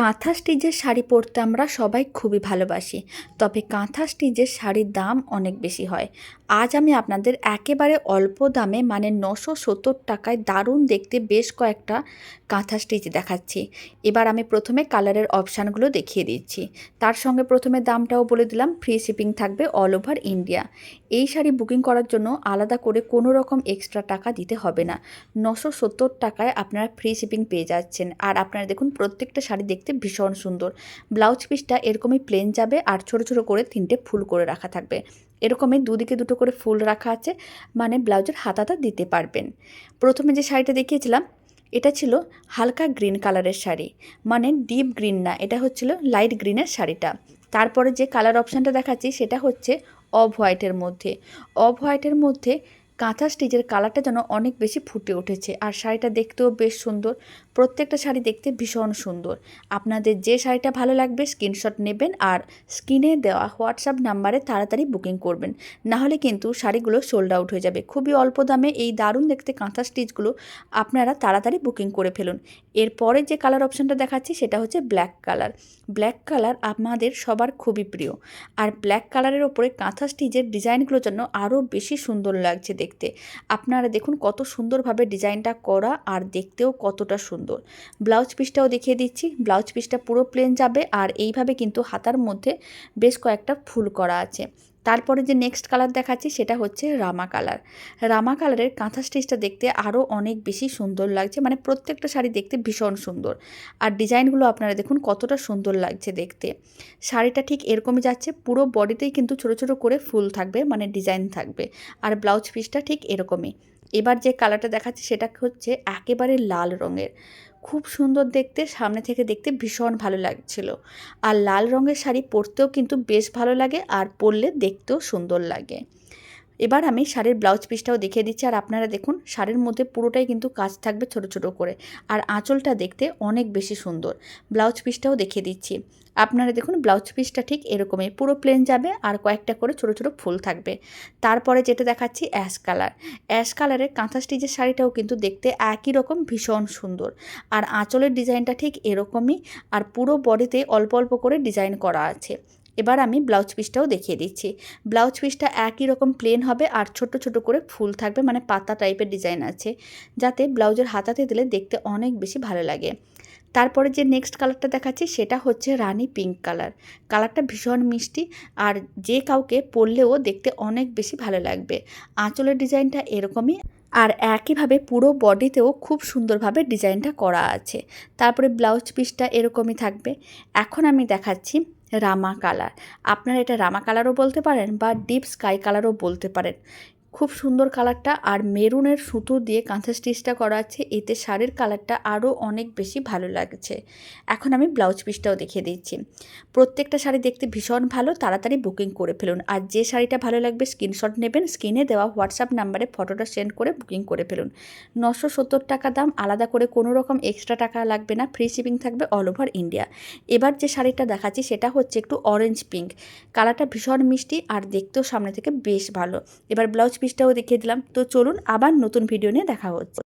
কাঁথা স্টিচের শাড়ি পরতে আমরা সবাই খুবই ভালোবাসি, তবে কাঁথা স্টিচের শাড়ির দাম অনেক বেশি হয়। আজ আমি আপনাদের একেবারে অল্প দামে মানে নশো সত্তর টাকায় দারুণ দেখতে বেশ কয়েকটা কাঁথা স্টিচ দেখাচ্ছি। এবার আমি প্রথমে কালারের অপশানগুলো দেখিয়ে দিচ্ছি। তার সঙ্গে প্রথমে দামটাও বলে দিলাম, ফ্রি শিপিং থাকবে অল ওভার ইন্ডিয়া। এই শাড়ি বুকিং করার জন্য আলাদা করে কোনো রকম এক্সট্রা টাকা দিতে হবে না। নশো সত্তর টাকায় আপনারা ফ্রি শিপিং পেয়ে যাচ্ছেন। আর আপনারা দেখুন, প্রত্যেকটা শাড়ি দেখতে ভীষণ সুন্দর। ব্লাউজ পিসটা এরকমই প্লেন যাবে আর ছোট ছোট করে তিনটে ফুল করে রাখা থাকবে। এরকমই দুদিকে দুটো করে ফুল রাখা আছে মানে ব্লাউজের হাতাটা দিতে পারবেন। প্রথমে যে শাড়িটা দেখিয়েছিলাম, এটা ছিল হালকা গ্রিন কালারের শাড়ি মানে ডিপ গ্রিন না, এটা হচ্ছিল লাইট গ্রিনের শাড়িটা। তারপরে যে কালার অপশানটা দেখাচ্ছি, সেটা হচ্ছে অফ হোয়াইটের মধ্যে। অফ হোয়াইটের মধ্যে কাঁথা স্টিচের কালারটা যেন অনেক বেশি ফুটে উঠেছে। আর শাড়িটা দেখতেও বেশ সুন্দর। প্রত্যেকটা শাড়ি দেখতে ভীষণ সুন্দর। আপনাদের যে শাড়িটা ভালো লাগবে স্ক্রিনশট নেবেন আর স্ক্রিনে দেওয়া হোয়াটসঅ্যাপ নাম্বারে তাড়াতাড়ি বুকিং করবেন। নাহলে কিন্তু শাড়িগুলো সোল্ড আউট হয়ে যাবে। খুবই অল্প দামে এই দারুণ দেখতে কাঁথা স্টিচগুলো আপনারা তাড়াতাড়ি বুকিং করে ফেলুন। এরপরে যে কালার অপশানটা দেখাচ্ছি সেটা হচ্ছে ব্ল্যাক কালার। ব্ল্যাক কালার আমাদের সবার খুবই প্রিয়। আর ব্ল্যাক কালারের ওপরে কাঁথা স্টিচের ডিজাইনগুলো যেন আরও বেশি সুন্দর লাগছে দেখতে। আপনারা দেখুন কত সুন্দরভাবে ডিজাইনটা করা আর দেখতেও কতটা সুন্দর। ব্লাউজ পিসটাও দেখিয়ে দিচ্ছি। ব্লাউজ পিসটা পুরো প্লেন যাবে আর এইভাবে কিন্তু হাতার মধ্যে বেশ কয়েকটা ফুল করা আছে। তারপরে যে নেক্সট কালার দেখাচ্ছি সেটা হচ্ছে রামা কালার রামা কালারের কাঁথা স্টিচটা দেখতে আরও অনেক বেশি সুন্দর লাগছে মানে প্রত্যেকটা শাড়ি দেখতে ভীষণ সুন্দর। আর ডিজাইনগুলো আপনারা দেখুন কতটা সুন্দর লাগছে দেখতে। শাড়িটা ঠিক এরকমই যাচ্ছে, পুরো বডিতেই কিন্তু ছোট ছোট করে ফুল থাকবে মানে ডিজাইন থাকবে। আর ব্লাউজ পিসটা ঠিক এরকমই। এবার যে কালারটা দেখাচ্ছি সেটা হচ্ছে একেবারে লাল রঙের। খুব সুন্দর দেখতে, সামনে থেকে দেখতে ভীষণ ভালো লাগছিল। আর লাল রঙের শাড়ি পরতেও কিন্তু বেশ ভালো লাগে, আর পরলে দেখতেও সুন্দর লাগে। এবার আমি শাড়ির ব্লাউজ পিসটাও দেখিয়ে দিচ্ছি, আর আপনারা দেখুন, শাড়ির মধ্যে পুরোটাই কিন্তু কাজ থাকবে ছোট ছোট করে। আর আঁচলটা দেখতে অনেক বেশি সুন্দর। ব্লাউজ পিসটাও দেখিয়ে দিচ্ছি। আপনারা দেখুন, ব্লাউজ পিসটা ঠিক এরকমই, পুরো প্লেন যাবে, আর কয়েকটা করে ছোট ছোট ফুল থাকবে। তারপরে যেটা দেখাচ্ছি অ্যাশ কালার অ্যাশ কালারের কাঁথা স্টিচের শাড়িটাও কিন্তু দেখতে একই রকম, ভীষণ সুন্দর। আর আঁচলের ডিজাইনটা ঠিক এরকমই, আর পুরো বডিতে অল্প অল্প করে ডিজাইন করা আছে। এবার আমি ব্লাউজ পিসটাও দেখিয়ে দিচ্ছি। ব্লাউজ পিসটা একই রকম প্লেন হবে আর ছোট ছোট করে ফুল থাকবে মানে পাতা টাইপের ডিজাইন আছে, যাতে ব্লাউজের হাতাতে দিলে দেখতে অনেক বেশি ভালো লাগে। তারপরে যে নেক্সট কালারটা দেখাচ্ছি, সেটা হচ্ছে রানি পিঙ্ক কালার কালারটা ভীষণ মিষ্টি আর যে কাউকে পরলেও দেখতে অনেক বেশি ভালো লাগবে। আঁচলের ডিজাইনটা এরকমই। আর একইভাবে পুরো বডিতেও খুব সুন্দরভাবে ডিজাইনটা করা আছে। তারপরে ব্লাউজ পিসটা এরকমই থাকবে। এখন আমি দেখাচ্ছি রামা কালার। আপনারা এটা রামা কালারও বলতে পারেন বা ডিপ স্কাই কালারও বলতে পারেন। খুব সুন্দর কালারটা আর মেরুনের সুতো দিয়ে কাঁথা স্টিচটা করা আছে। এতে শাড়ির কালারটা আরও অনেক বেশি ভালো লাগছে। এখন আমি ব্লাউজ পিসটাও দেখিয়ে দিচ্ছি। প্রত্যেকটা শাড়ি দেখতে ভীষণ ভালো, তাড়াতাড়ি বুকিং করে ফেলুন। আর যে শাড়িটা ভালো লাগবে স্ক্রিনশট নেবেন, স্ক্রিনে দেওয়া হোয়াটসঅ্যাপ নাম্বারে ফটোটা সেন্ড করে বুকিং করে ফেলুন। নশো সত্তর টাকা দাম, আলাদা করে কোনো রকম এক্সট্রা টাকা লাগবে না, ফ্রি শিপিং থাকবে অল ওভার ইন্ডিয়া। এবার যে শাড়িটা দেখাচ্ছি সেটা হচ্ছে একটু অরেঞ্জ পিঙ্ক। কালারটা ভীষণ মিষ্টি আর দেখতেও সামনে থেকে বেশ ভালো। এবার ব্লাউজ পিসটাও দেখিয়ে দিলাম। তো চলুন আবার নতুন ভিডিও নিয়ে দেখা হচ্ছে।